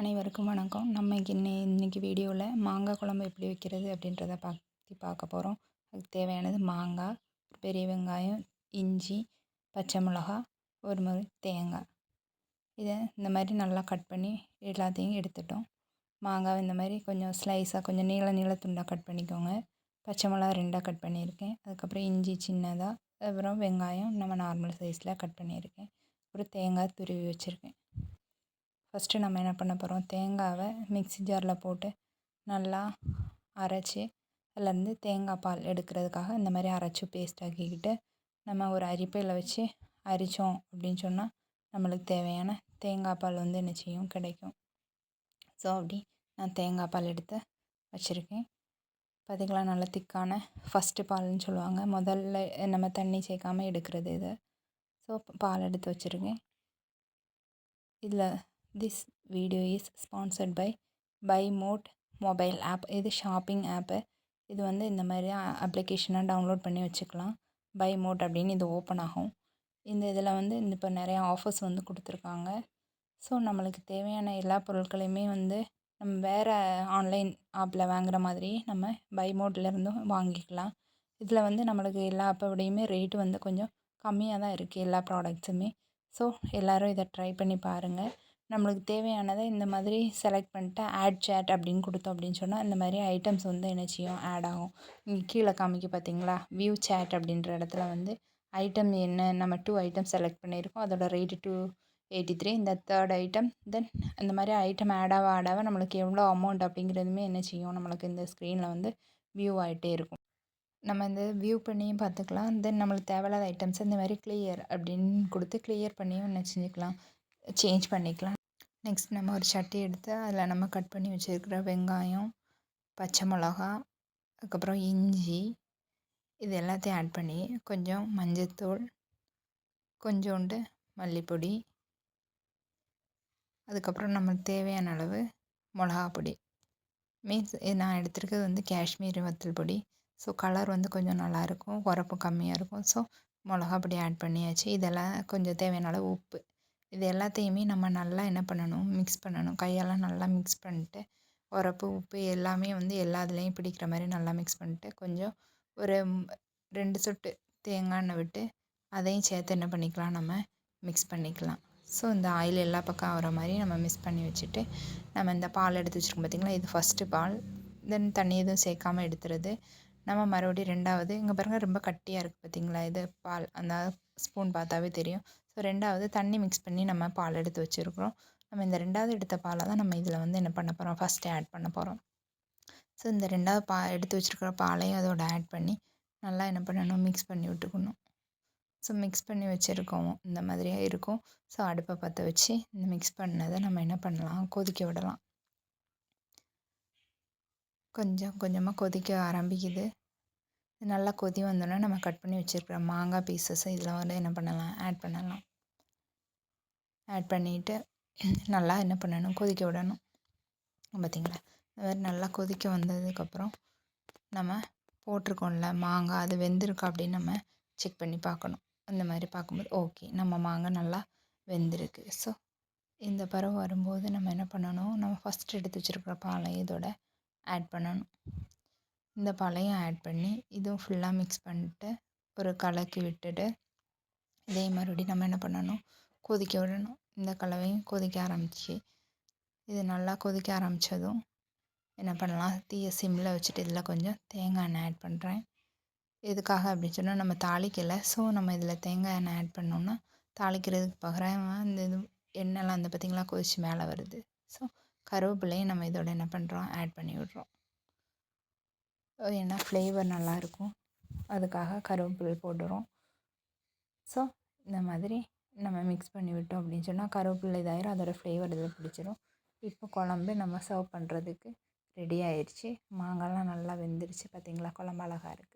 அனைவருக்கும் வணக்கம். நம்ம இன்னை இன்றைக்கி வீடியோவில் மாங்காய் குழம்பு எப்படி வைக்கிறது அப்படின்றத பற்றி பார்க்க போகிறோம் அதுக்கு தேவையானது மாங்காய் பெரிய வெங்காயம் இஞ்சி பச்சை மிளகா ஒரு முறை தேங்காய். இதை இந்த மாதிரி நல்லா கட் பண்ணி எல்லாத்தையும் எடுத்துட்டோம். மாங்காய் இந்த மாதிரி கொஞ்சம் ஸ்லைஸாக கொஞ்சம் நீள நீள துண்டாக கட் பண்ணிக்கோங்க. பச்சை மிளகா ரெண்டாக கட் பண்ணியிருக்கேன். அதுக்கப்புறம் இஞ்சி சின்னதாக அப்புறம் வெங்காயம் நம்ம நார்மல் சைஸில் கட் பண்ணியிருக்கேன். அப்புறம் தேங்காய் துருவி வச்சுருக்கேன். ஃபஸ்ட்டு நம்ம என்ன பண்ண போகிறோம் தேங்காவை மிக்ஸி ஜாரில் போட்டு நல்லா அரைச்சி அதுலேருந்து தேங்காய் பால் எடுக்கிறதுக்காக இந்த மாதிரி அரைச்சி பேஸ்ட் ஆக்கிக்கிட்டு நம்ம ஒரு அரிப்பையில் வச்சு அரித்தோம் அப்படின்னு சொன்னால் நம்மளுக்கு தேவையான தேங்காய் பால் வந்து என்ன செய்யும்? கிடைக்கும். ஸோ அப்படி நான் தேங்காய் பால் எடுத்து வச்சுருக்கேன். பார்த்திங்களா நல்ல திக்கான ஃபஸ்ட்டு பால்னு சொல்லுவாங்க. முதல்ல நம்ம தண்ணி சேர்க்காமல் எடுக்கிறது இது. ஸோ பால் எடுத்து வச்சுருக்கேன். இதில் this video is sponsored by by mod mobile app இது ஷாப்பிங் ஆப்பு இது வந்து இந்த மாதிரி அப்ளிகேஷனாக டவுன்லோட் பண்ணி வச்சுக்கலாம். பை மோட் அப்படின்னு இது ஓப்பன் ஆகும். இந்த இதில் வந்து இந்த இப்போ நிறையா ஆஃபர்ஸ் வந்து கொடுத்துருக்காங்க. ஸோ நம்மளுக்கு தேவையான எல்லா பொருட்களையுமே வந்து நம்ம வேறு ஆன்லைன் ஆப்பில் வாங்குகிற மாதிரி நம்ம பை மோட்லேருந்தும் வாங்கிக்கலாம். இதில் வந்து நம்மளுக்கு எல்லா ஆப்போடையுமே ரேட்டு வந்து கொஞ்சம் கம்மியாக தான் இருக்குது எல்லா ப்ராடக்ட்ஸுமே ஸோ எல்லோரும் இதை ட்ரை பண்ணி பாருங்கள் நம்மளுக்கு தேவையானதை இந்த மாதிரி செலக்ட் பண்ணிட்டு ஆட் சேட் அப்படின்னு கொடுத்தோம் அப்படின்னு சொன்னால் இந்த மாதிரி ஐட்டம்ஸ் வந்து என்ன செய்யும்? ஆட் ஆகும். இங்கே கீழே காமிக்க பார்த்தீங்களா வியூ சேட் அப்படின்ற இடத்துல வந்து ஐட்டம் என்ன நம்ம டூ ஐட்டம் செலக்ட் பண்ணியிருக்கோம். அதோட ரேட்டு டூ எயிட்டி த்ரீ இந்த தேர்ட் ஐட்டம் தென் இந்த மாதிரி ஐட்டம் ஆடாக ஆடாக நம்மளுக்கு எவ்வளோ அமௌண்ட் அப்படிங்கிறதுமே என்ன செய்யும்? நம்மளுக்கு இந்த ஸ்க்ரீனில் வந்து வியூ ஆகிட்டே இருக்கும். நம்ம இந்த வியூ பண்ணியும் பார்த்துக்கலாம் தென் நம்மளுக்கு தேவையில்லாத ஐட்டம்ஸ் இந்த மாதிரி கிளியர் அப்படின்னு கொடுத்து கிளியர் பண்ணியும் என்ன செஞ்சுக்கலாம்? சேஞ்ச் பண்ணிக்கலாம். நெக்ஸ்ட் நம்ம ஒரு சட்டி எடுத்து அதில் நம்ம கட் பண்ணி வச்சுருக்கிற வெங்காயம் பச்சை மிளகா அதுக்கப்புறம் இஞ்சி இது எல்லாத்தையும் ஆட் பண்ணி கொஞ்சம் மஞ்சத்தூள் கொஞ்சோண்டு மல்லிப்பொடி அதுக்கப்புறம் நம்மளுக்கு தேவையான அளவு மிளகா பொடி. மீன்ஸ் நான் எடுத்துருக்கிறது வந்து காஷ்மீரி வத்தல் பொடி. ஸோ கலர் வந்து கொஞ்சம் நல்லாயிருக்கும் உரப்பு கம்மியாக இருக்கும். ஸோ மிளகா பொடி ஆட் பண்ணியாச்சு. இதெல்லாம் கொஞ்சம் தேவையான அளவு உப்பு. இது எல்லாத்தையுமே நம்ம நல்லா என்ன பண்ணணும்? மிக்ஸ் பண்ணணும். கையால் நல்லா மிக்ஸ் பண்ணிட்டு உரப்பு உப்பு எல்லாமே வந்து எல்லா இதுலேயும் பிடிக்கிற மாதிரி நல்லா மிக்ஸ் பண்ணிட்டு கொஞ்சம் ஒரு ரெண்டு சொட்டு தேங்காய் எண்ணெய் விட்டு அதையும் சேர்த்து என்ன பண்ணிக்கலாம்? நம்ம மிக்ஸ் பண்ணிக்கலாம். ஸோ இந்த ஆயில் எல்லா பக்கம் ஆகிற மாதிரி நம்ம மிக்ஸ் பண்ணி வச்சுட்டு நம்ம இந்த பால் எடுத்து வச்சுருக்கோம் பார்த்திங்களா இது ஃபஸ்ட்டு பால். தென் தண்ணி எதுவும் சேர்க்காமல் எடுத்துறது. நம்ம மறுபடியும் ரெண்டாவது இங்கே பாருங்கள் ரொம்ப கட்டியாக இருக்குது பார்த்திங்களா இது பால். அந்த ஸ்பூன் பார்த்தாவே தெரியும். ஸோ ரெண்டாவது தண்ணி மிக்ஸ் பண்ணி நம்ம பால் எடுத்து வச்சுருக்குறோம். நம்ம இந்த ரெண்டாவது எடுத்த பாலை தான் நம்ம இதில் வந்து என்ன பண்ண போகிறோம் ஃபஸ்ட்டு ஆட் பண்ண போகிறோம் ஸோ இந்த ரெண்டாவது பா எடுத்து வச்சுருக்கிற பாலையும் அதோட ஆட் பண்ணி நல்லா என்ன பண்ணணும்? மிக்ஸ் பண்ணி விட்டுக்கணும். ஸோ மிக்ஸ் பண்ணி வச்சுருக்கோம். இந்த மாதிரியே இருக்கும். ஸோ அடுப்பை பற்ற வச்சு இந்த மிக்ஸ் பண்ணதை நம்ம என்ன பண்ணலாம்? கொதிக்க விடலாம். கொஞ்சம் கொஞ்சமாக கொதிக்க ஆரம்பிக்குது. நல்லா கொதி வந்தோடனே நம்ம கட் பண்ணி வச்சுருக்கிற மாங்காய் பீசஸை இதில் வந்து என்ன பண்ணலாம்? ஆட் பண்ணலாம். ஆட் பண்ணிவிட்டு நல்லா என்ன பண்ணணும்? கொதிக்க விடணும். பார்த்திங்களா இந்த மாதிரி நல்லா கொதிக்க வந்ததுக்கப்புறம் நம்ம போட்டிருக்கோம்ல மாங்காய் அது வெந்திருக்கா அப்படின்னு நம்ம செக் பண்ணி பார்க்கணும். அந்த மாதிரி பார்க்கும்போது ஓகே நம்ம மாங்காய் நல்லா வெந்திருக்கு. ஸோ இந்த பருவம் வரும்போது நம்ம என்ன பண்ணணும்? நம்ம ஃபஸ்ட்டு எடுத்து வச்சுருக்கிற பாலை இதோட ஆட் பண்ணணும். இந்த பாலையும் ஆட் பண்ணி இதுவும் ஃபுல்லாக மிக்ஸ் பண்ணிட்டு ஒரு கலக்கி விட்டுட்டு இதே மறுபடியும் நம்ம என்ன பண்ணணும்? கொதிக்க விடணும். இந்த கலவையும் கொதிக்க ஆரம்பிச்சு இது நல்லா கொதிக்க ஆரம்பித்ததும் என்ன பண்ணலாம்? தீயை சிம்மில் வச்சுட்டு இதில் கொஞ்சம் தேங்காய் எண்ணெய் ஆட் பண்ணுறேன் எதுக்காக அப்படின்னு சொன்னால் நம்ம தாளிக்கலை. ஸோ நம்ம இதில் தேங்காய் எண்ணெய் ஆட் பண்ணோம்னா தாளிக்கிறதுக்கு பகரம் இந்த இது எண்ணெய்லாம் அந்த பார்த்திங்களா கொதித்து மேலே வருது. ஸோ கருவேப்பிலையும் நம்ம இதோட என்ன பண்ணுறோம் ஆட் பண்ணி விட்றோம். ஏன்னா ஃப்ளேவர் நல்லாயிருக்கும் அதுக்காக கருவேப்பிலை போடுறோம் ஸோ இந்த மாதிரி நம்ம மிக்ஸ் பண்ணி விட்டோம் அப்படின்னு சொன்னால் கருவேப்பிலை இதாயிரும் அதோடய ஃப்ளேவர் இதில் பிடிச்சிரும். இப்போ குழம்பு நம்ம சர்வ் பண்ணுறதுக்கு ரெடி ஆயிடுச்சு மாங்காய்லாம் நல்லா வெந்துருச்சு பார்த்திங்களா குழம்பு அழகாக இருக்குது